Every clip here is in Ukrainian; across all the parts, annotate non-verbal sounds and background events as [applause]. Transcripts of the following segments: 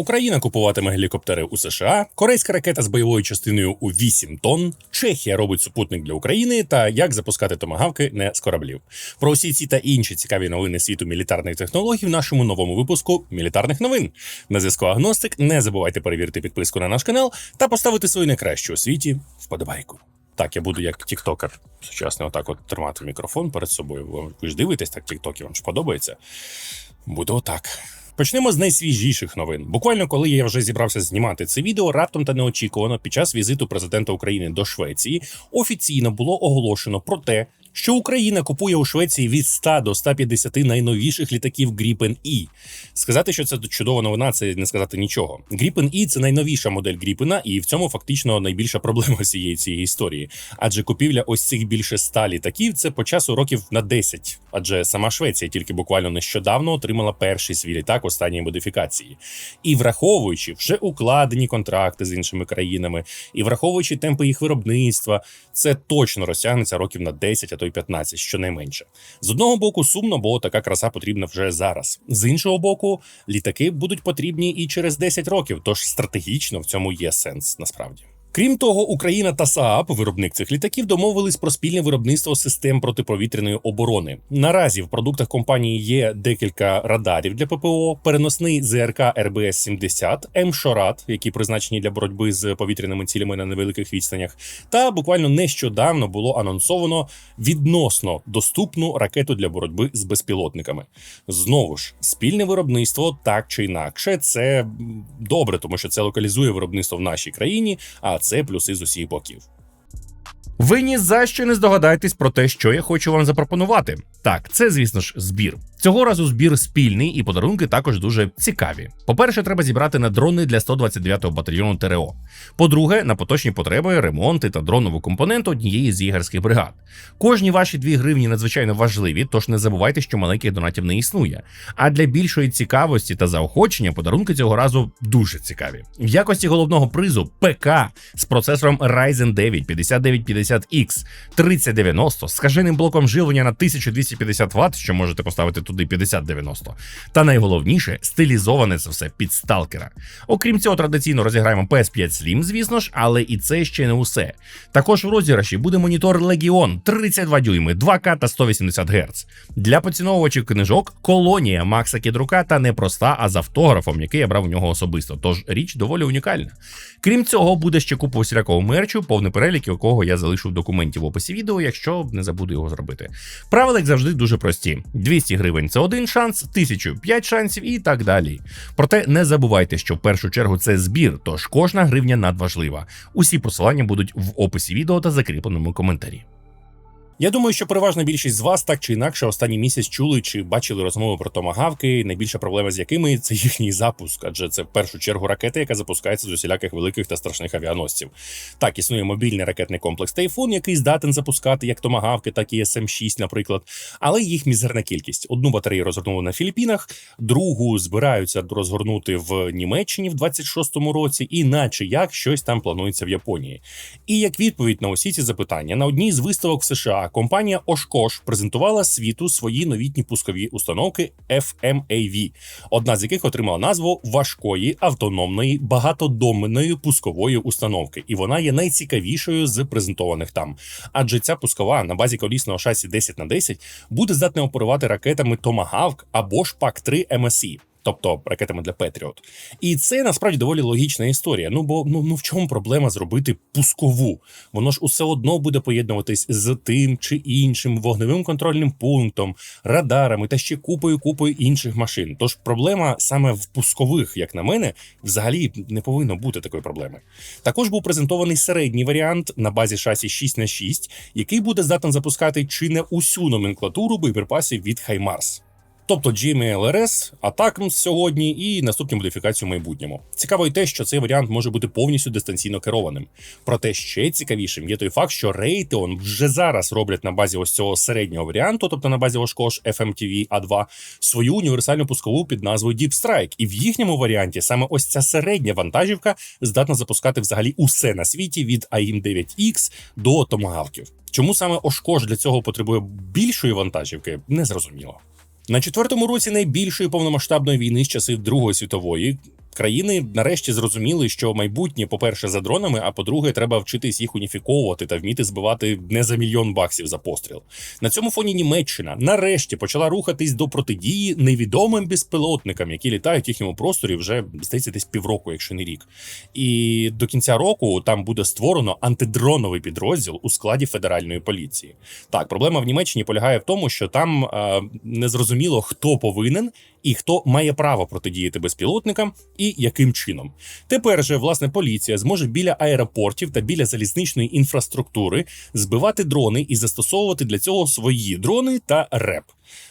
Україна купуватиме гелікоптери у США, корейська ракета з бойовою частиною у 8 тонн, Чехія робить супутник для України та як запускати томагавки не з кораблів. Про усі ці та інші цікаві новини світу мілітарних технологій в нашому новому випуску мілітарних новин. На зв'язку Агностик. Не забувайте перевірити підписку на наш канал та поставити свою найкращу у світі вподобайку. Так, я буду як тіктокер сучасний, отак от тримати мікрофон перед собою. Ви- ж дивитесь так тіктоки, вам ж подобається? Буду отак. Почнемо з найсвіжіших новин. Буквально коли я вже зібрався знімати це відео, раптом та неочікувано під час візиту президента України до Швеції офіційно було оголошено про те, що Україна купує у Швеції від 100 до 150 найновіших літаків Gripen E. Сказати, що це чудова новина, це не сказати нічого. Gripen E – це найновіша модель Гріпена, і в цьому фактично найбільша проблема всієї цієї історії. Адже купівля ось цих більше 100 літаків це по часу років на 10. Адже сама Швеція тільки буквально нещодавно отримала перший свій літак останньої модифікації. І враховуючи вже укладені контракти з іншими країнами, і враховуючи темпи їх виробництва, це точно розтягнеться років на 10, а то й 15, щонайменше. З одного боку, сумно, бо така краса потрібна вже зараз. З іншого боку, літаки будуть потрібні і через 10 років, тож стратегічно в цьому є сенс насправді. Крім того, Україна та СААП, виробник цих літаків, домовились про спільне виробництво систем протиповітряної оборони. Наразі в продуктах компанії є декілька радарів для ППО, переносний ЗРК РБС 70 М-Шорат, які призначені для боротьби з повітряними цілями на невеликих відстанях. Та буквально нещодавно було анонсовано відносно доступну ракету для боротьби з безпілотниками. Знову ж, спільне виробництво так чи інакше, це добре, тому що це локалізує виробництво в нашій країні, а це плюси з усіх боків. Ви ні за що не здогадаєтесь про те, що я хочу вам запропонувати. Так, це, звісно ж, збір. Цього разу збір спільний і подарунки також дуже цікаві. По-перше, треба зібрати на дрони для 129-го батальйону ТРО. По-друге, на поточні потреби, ремонти та дронову компоненту однієї з ігерських бригад. Кожні ваші 2 гривні надзвичайно важливі, тож не забувайте, що маленьких донатів не існує. А для більшої цікавості та заохочення подарунки цього разу дуже цікаві. В якості головного призу ПК з процесором Ryzen 9 5950X 3090 з скаженим блоком живлення на 1250 Вт, що можете поставити туди 5090. Та найголовніше стилізоване це все під сталкера. Окрім цього, традиційно розіграємо PS5 Slim, звісно ж, але і це ще не усе. Також в розіграші буде монітор Legion 32 дюйми, 2К та 180 Гц. Для поціновувачів книжок колонія Макса Кідрука та не проста, а з автографом, який я брав у нього особисто. Тож річ доволі унікальна. Крім цього, буде ще купа усілякого мерчу, повний перелік, якого я залишу в документі в описі відео, якщо не забуду його зробити. Правила, як завжди, дуже прості: 200 гривень це один шанс, 1000 – 5 шансів і так далі. Проте не забувайте, що в першу чергу це збір, тож кожна гривня надважлива. Усі посилання будуть в описі відео та закріпленому коментарі. Я думаю, що переважна більшість з вас так чи інакше останній місяць чули чи бачили розмови про томагавки, найбільша проблема з якими [laughs] це їхній запуск, адже це в першу чергу ракета, яка запускається з усіляких великих та страшних авіаносців. Так, існує мобільний ракетний комплекс Тайфун, який здатен запускати як томагавки, так і СМ-6, наприклад. Але їх мізерна кількість. Одну батарею розгорнули на Філіппінах, другу збираються розгорнути в Німеччині в 26-му році, і наче як щось там планується в Японії. І як відповідь на усі ці запитання, на одній з виставок в США компанія Oshkosh презентувала світу свої новітні пускові установки FMAV, одна з яких отримала назву важкої автономної багатодоменної пускової установки, і вона є найцікавішою з презентованих там. Адже ця пускова на базі колісного шасі 10 на 10 буде здатна оперувати ракетами Tomahawk або ж ПАК-3 MSE. Тобто ракетами для Петріот, і це насправді доволі логічна історія. Ну бо ну ну в чому проблема зробити пускову? Воно ж усе одно буде поєднуватись з тим чи іншим вогневим контрольним пунктом, радарами та ще купою купою інших машин. Тож проблема саме в пускових, як на мене, взагалі не повинно бути такої проблеми. Також був презентований середній варіант на базі шасі 6 на 6 який буде здатен запускати чи не усю номенклатуру боєприпасів від Хаймарс. Тобто GMLRS, Атакмс сьогодні і наступні модифікації в майбутньому. Цікаво й те, що цей варіант може бути повністю дистанційно керованим. Проте ще цікавішим є той факт, що Raytheon вже зараз роблять на базі ось цього середнього варіанту, тобто на базі Oshkosh FMTV A2, свою універсальну пускову під назвою Deep Strike. І в їхньому варіанті саме ось ця середня вантажівка здатна запускати взагалі усе на світі від AIM 9X до томагавків. Чому саме Oshkosh для цього потребує більшої вантажівки, не зрозуміло. На четвертому році найбільшої повномасштабної війни з часів Другої світової Країни нарешті зрозуміли, що майбутнє, по-перше, за дронами, а по-друге, треба вчитись їх уніфіковувати та вміти збивати не за мільйон баксів за постріл. На цьому фоні Німеччина нарешті почала рухатись до протидії невідомим безпілотникам, які літають в їхньому просторі вже здається десь півроку, якщо не рік. І до кінця року там буде створено антидроновий підрозділ у складі федеральної поліції. Так, проблема в Німеччині полягає в тому, що там е, незрозуміло, хто повинен і хто має право протидіяти безпілотникам і яким чином. Тепер же власне поліція зможе біля аеропортів та біля залізничної інфраструктури збивати дрони і застосовувати для цього свої дрони та реп.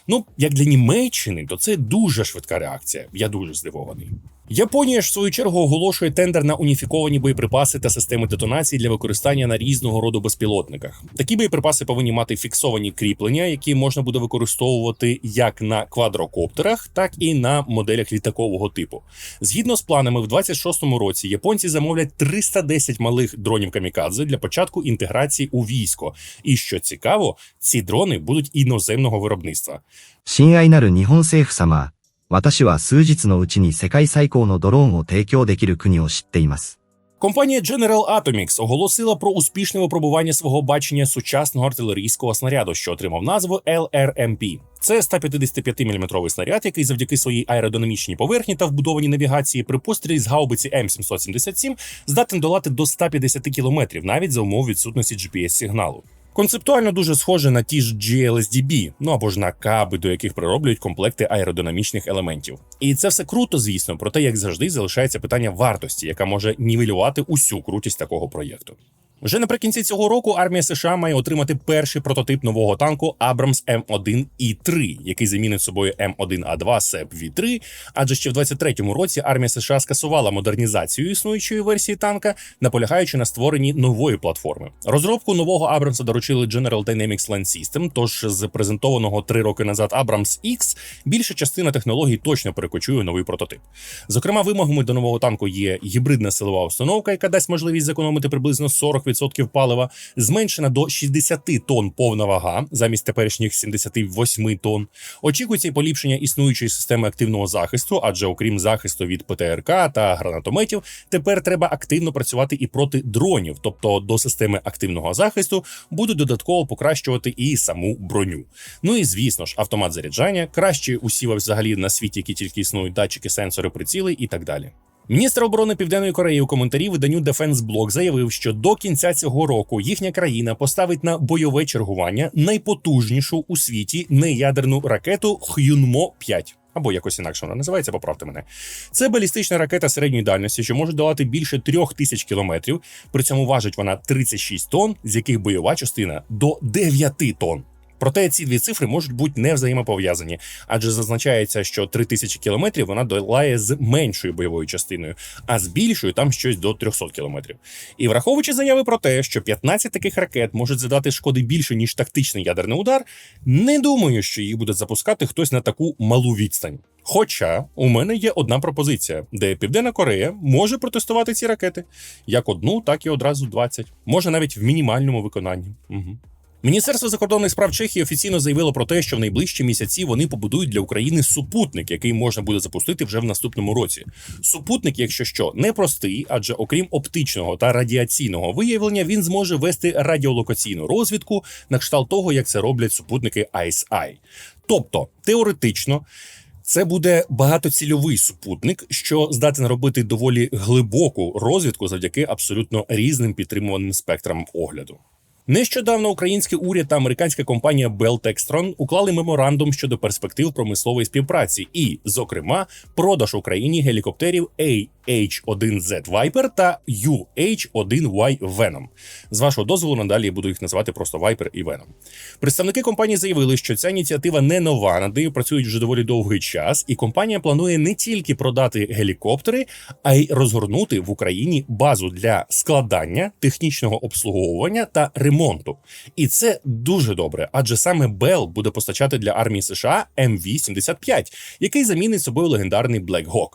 Ну, як для Німеччини, то це дуже швидка реакція. Я дуже здивований. Японія ж в свою чергу оголошує тендер на уніфіковані боєприпаси та системи детонації для використання на різного роду безпілотниках. Такі боєприпаси повинні мати фіксовані кріплення, які можна буде використовувати як на квадрокоптерах, так і на моделях літакового типу. Згідно з планами, в 26-му році японці замовлять 310 малих дронів камікадзе для початку інтеграції у військо. І що цікаво, ці дрони будуть іноземного виробництва. 親愛なる日本政府様、 私は数日のうちに世界最高のドローンを提供できる国を知っています。 Компанія General Atomics оголосила про успішне випробування свого бачення сучасного артилерійського снаряду, що отримав назву LRMP. Це 155-мм снаряд, який завдяки своїй аеродинамічній поверхні та вбудованій навігації при пострілі з гаубиці М777 здатен долати до 150 км, навіть за умов відсутності GPS-сигналу. Концептуально дуже схоже на ті ж GLSDB, ну або ж на каби, до яких прироблюють комплекти аеродинамічних елементів. І це все круто, звісно, проте, як завжди, залишається питання вартості, яка може нівелювати усю крутість такого проєкту. Вже наприкінці цього року армія США має отримати перший прототип нового танку Abrams M1 І3, який замінить собою М1А2 SEP V3, адже ще в 23-му році армія США скасувала модернізацію існуючої версії танка, наполягаючи на створенні нової платформи. Розробку нового Абрамса доручили General Dynamics Land System, тож з презентованого три роки назад Abrams X більша частина технологій точно перекочує новий прототип. Зокрема, вимогами до нового танку є гібридна силова установка, яка дасть можливість зекономити приблизно 40% палива, зменшена до 60 тонн повна вага замість теперішніх 78 тонн. Очікується і поліпшення існуючої системи активного захисту, адже окрім захисту від ПТРК та гранатометів, тепер треба активно працювати і проти дронів, тобто до системи активного захисту будуть додатково покращувати і саму броню. Ну і звісно ж, автомат заряджання, краще усі взагалі на світі, які тільки існують датчики, сенсори, приціли і так далі. Міністр оборони Південної Кореї у коментарі виданню Defense Block заявив, що до кінця цього року їхня країна поставить на бойове чергування найпотужнішу у світі неядерну ракету Х'юнмо 5 або якось інакше вона називається, поправте мене. Це балістична ракета середньої дальності, що може долати більше трьох тисяч кілометрів. При цьому важить вона 36 тонн, з яких бойова частина до 9 тонн. Проте ці дві цифри можуть бути не взаємопов'язані, адже зазначається, що 3000 кілометрів вона долає з меншою бойовою частиною, а з більшою там щось до 300 кілометрів. І враховуючи заяви про те, що 15 таких ракет можуть задати шкоди більше ніж тактичний ядерний удар, не думаю, що їх буде запускати хтось на таку малу відстань. Хоча у мене є одна пропозиція, де Південна Корея може протестувати ці ракети як одну, так і одразу 20. може навіть в мінімальному виконанні. Угу. Міністерство закордонних справ Чехії офіційно заявило про те, що в найближчі місяці вони побудують для України супутник, який можна буде запустити вже в наступному році. Супутник, якщо що, не простий, адже окрім оптичного та радіаційного виявлення, він зможе вести радіолокаційну розвідку на кшталт того, як це роблять супутники ICE-I. Тобто, теоретично. Це буде багатоцільовий супутник, що здатен робити доволі глибоку розвідку завдяки абсолютно різним підтримуваним спектрам огляду. Нещодавно український уряд та американська компанія Bell Textron уклали меморандум щодо перспектив промислової співпраці, і, зокрема, продаж Україні гелікоптерів AH-1Z Viper та UH-1Y Venom. З вашого дозволу надалі я буду їх називати просто Viper і Venom. Представники компанії заявили, що ця ініціатива не нова, над нею працюють вже доволі довгий час, і компанія планує не тільки продати гелікоптери, а й розгорнути в Україні базу для складання, технічного обслуговування та ремонту. І це дуже добре, адже саме Bell буде постачати для армії США MV-75, який замінить собою легендарний Black Hawk.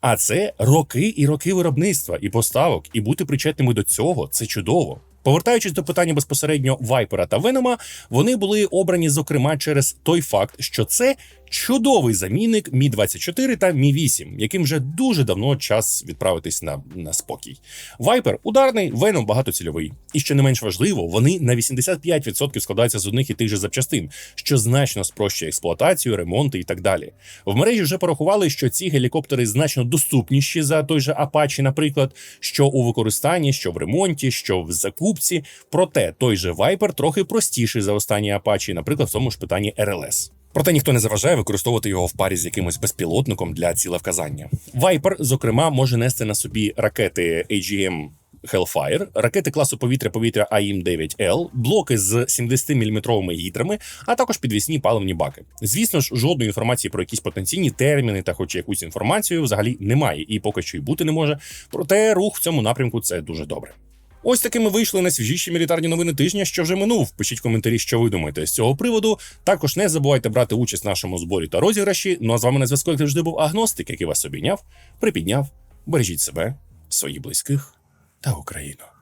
А це роки і роки виробництва і поставок, і бути причетними до цього це чудово. Повертаючись до питання безпосередньо Вайпера та Венома, вони були обрані зокрема через той факт, що це Чудовий замінник Мі 24 та Мі 8, яким вже дуже давно час відправитись на, на спокій. Вайпер ударний, Веном багатоцільовий. І що не менш важливо, вони на 85% складаються з одних і тих же запчастин, що значно спрощує експлуатацію, ремонти і так далі. В мережі вже порахували, що ці гелікоптери значно доступніші за той же Apache, наприклад, що у використанні, що в ремонті, що в закупці. Проте той же Viper трохи простіший за останні Apache, наприклад, в тому ж питанні RLS. Проте ніхто не заважає використовувати його в парі з якимось безпілотником для цілевказання. Viper, зокрема, може нести на собі ракети AGM Hellfire, ракети класу повітря-повітря AIM-9L, блоки з 70-мм гідрами, а також підвісні паливні баки. Звісно ж, жодної інформації про якісь потенційні терміни та хоч якусь інформацію взагалі немає і поки що й бути не може. Проте рух в цьому напрямку це дуже добре. Ось такими вийшли найсвіжіші мілітарні новини тижня, що вже минув. Пишіть коментарі, що ви думаєте з цього приводу. Також не забувайте брати участь в нашому зборі та розіграші. Ну а з вами на зв'язку, як завжди, був агностик, який вас обійняв, припідняв. Бережіть себе, своїх близьких та Україну.